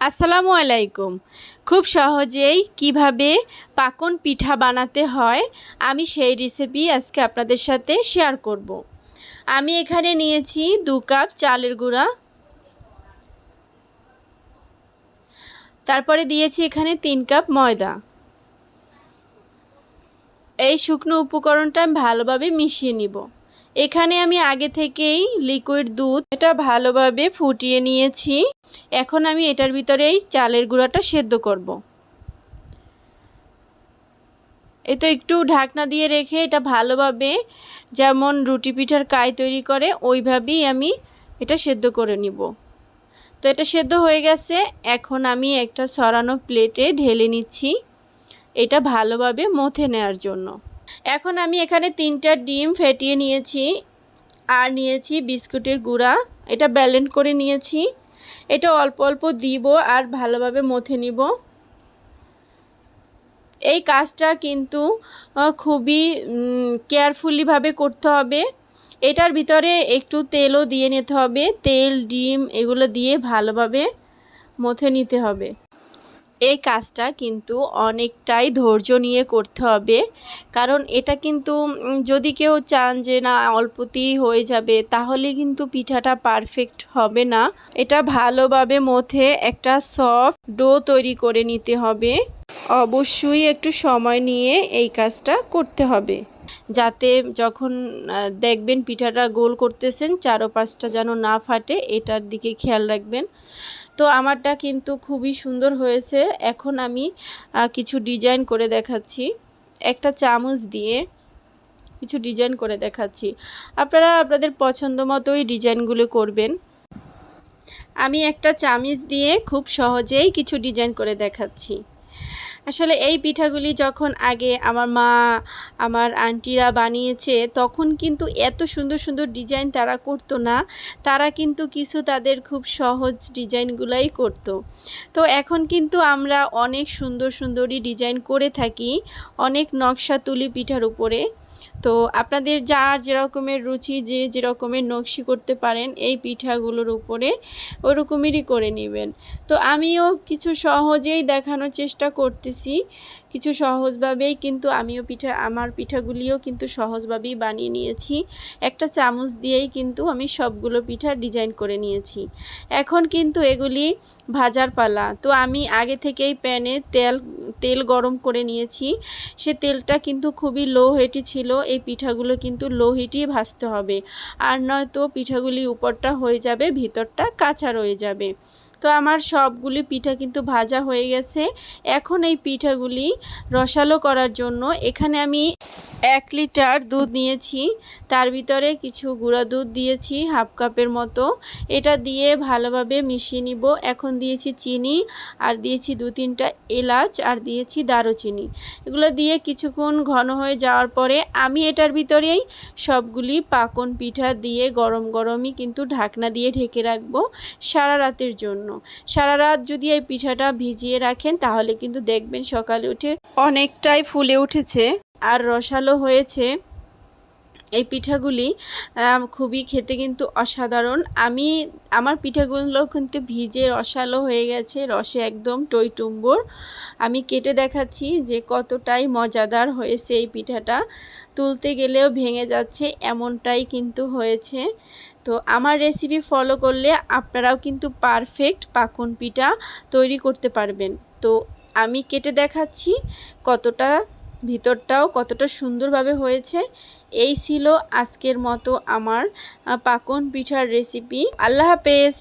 আসসালামু আলাইকুম। খুব সহজেই কীভাবে পাকন পিঠা বানাতে হয়, আমি সেই রেসিপি আজকে আপনাদের সাথে শেয়ার করব। আমি এখানে নিয়েছি দু কাপ চালের গুঁড়া। তারপরে দিয়েছি এখানে তিন কাপ ময়দা। এই শুকনো উপকরণটা আমি ভালোভাবে মিশিয়ে নিব। এখানে আমি আগে থেকেই লিকুইড দুধ এটা ভালোভাবে ফুটিয়ে নিয়েছি। এখন আমি এটার ভিতরেই চালের গুঁড়াটা সেদ্ধ করব। এ তো একটু ঢাকনা দিয়ে রেখে এটা ভালোভাবে যেমন রুটি পিঠার কায় তৈরি করে, ওইভাবেই আমি এটা সেদ্ধ করে নিব। তো এটা সেদ্ধ হয়ে গেছে। এখন আমি একটা সরানো প্লেটে ঢেলে নিচ্ছি। এটা ভালোভাবে মথে নেওয়ার জন্য। এখন আমি এখানে তিনটা ডিম ফেটিয়ে নিয়েছি আর নিয়েছি বিস্কুটের গুঁড়া। এটা ব্যালেন্ড করে নিয়েছি। এটা অল্প অল্প দিব আর ভালোভাবে মথে নিব। এই কাজটা কিন্তু খুবই কেয়ারফুলিভাবে করতে হবে। এটার ভিতরে একটু তেলও দিয়ে নিতে হবে। তেল, ডিম এগুলো দিয়ে ভালোভাবে মথে নিতে হবে। এই কাজটা কিন্তু অনেকটাই ধৈর্য নিয়ে করতে হবে। কারণ এটা কিন্তু যদি কেউ চান যে না, অল্পতেই হয়ে যাবে, তাহলে কিন্তু পিঠাটা পারফেক্ট হবে না। এটা ভালোভাবে মথে একটা সফট ডো তৈরি করে নিতে হবে। অবশ্যই একটু সময় নিয়ে এই কাজটা করতে হবে। যাতে যখন দেখবেন পিঠাটা গোল করতেছেন চারো পাঁচটা যেন না ফাটে, এটার দিকে খেয়াল রাখবেন। তো আমারটা কিন্তু খুবই সুন্দর হয়েছে। এখন আমি কিছু ডিজাইন করে দেখাচ্ছি। একটা চামচ দিয়ে কিছু ডিজাইন করে দেখাচ্ছি। আপনারা আপনাদের পছন্দ মতোই ডিজাইনগুলো করবেন। আমি একটা চামিচ দিয়ে খুব সহজেই কিছু ডিজাইন করে দেখাচ্ছি। আসলে এই পিঠাগুলি যখন আগে আমার মা, আমার আন্টিরা বানিয়েছে, তখন কিন্তু এত সুন্দর সুন্দর ডিজাইন তারা করতো না তারা কিন্তু কিছু তাদের খুব সহজ ডিজাইনগুলাই করত। তো এখন কিন্তু আমরা অনেক সুন্দর সুন্দরই ডিজাইন করে থাকি, অনেক নকশা তুলি পিঠার উপরে তো আপনাদের যার যেরকমের রুচি, যে যেরকমের নকশি করতে পারেন, এই পিঠাগুলোর উপরে ওরকমেরই করে নেবেন। তো আমিও কিছু সহজেই দেখানোর চেষ্টা করতেছি, কিছু সহজভাবেই কিন্তু আমিও পিঠা, আমার পিঠাগুলিও কিন্তু সহজভাবেই বানিয়ে নিয়েছি। একটা চামচ দিয়েই কিন্তু আমি সবগুলো পিঠা ডিজাইন করে নিয়েছি। এখন কিন্তু এগুলি ভাজার পালা। তো আমি আগে থেকেই প্যানে তেল তেল গরম করে নিয়েছি। সে তেলটা কিন্তু খুবই লো হিটই ছিল। এই পিঠাগুলো কিন্তু লো হিটই ভাজতে হবে। আর নয়তো পিঠাগুলি উপরটা হয়ে যাবে, ভিতরটা কাঁচা রয়ে যাবে। তো আমার সবগুলি পিঠা কিন্তু ভাজা হয়ে গেছে। এখন এই পিঠাগুলি রসালো করার জন্য এখানে আমি এক লিটার দুধ নিয়েছি। তার ভিতরে কিছু গুঁড়া দুধ দিয়েছি, হাফ কাপের মতো। এটা দিয়ে ভালোভাবে মিশিয়ে নিব। এখন দিয়েছি চিনি, আর দিয়েছি দু তিনটা এলাচ, আর দিয়েছি দারুচিনি। এগুলো দিয়ে কিছুক্ষণ ঘন হয়ে যাওয়ার পরে আমি এটার ভিতরেই সবগুলি পাকন পিঠা দিয়ে গরম গরমই কিন্তু ঢাকনা দিয়ে ঢেকে রাখব সারা রাতের জন্য। সারা রাত যদি এই পিঠাটা ভিজিয়ে রাখেন তাহলে কিন্তু দেখবেন সকালে উঠে অনেকটাই ফুলে উঠেছে। আর রসালো হয়েছে। এই পিঠাগুলি খুবই খেতে কিন্তু অসাধারণ। আমি, আমার পিঠাগুলো কিন্তু ভিজে রসালো হয়ে গেছে, রসে একদম টইটুম্বর। আমি কেটে দেখাচ্ছি যে কতটাই মজাদার হয়েছে এই পিঠাটা। তুলতে গেলেও ভেঙে যাচ্ছে, এমনটাই কিন্তু হয়েছে। তো আমার রেসিপি ফলো করলে আপনারাও কিন্তু পারফেক্ট পাকন পিঠা তৈরি করতে পারবেন। তো আমি কেটে দেখাচ্ছি কতটা ভিতরটাও কতটা সুন্দরভাবে হয়েছে। এই ছিল আজকের মতো আমার পাকন পিঠার রেসিপি আল্লাহ হাফেজ।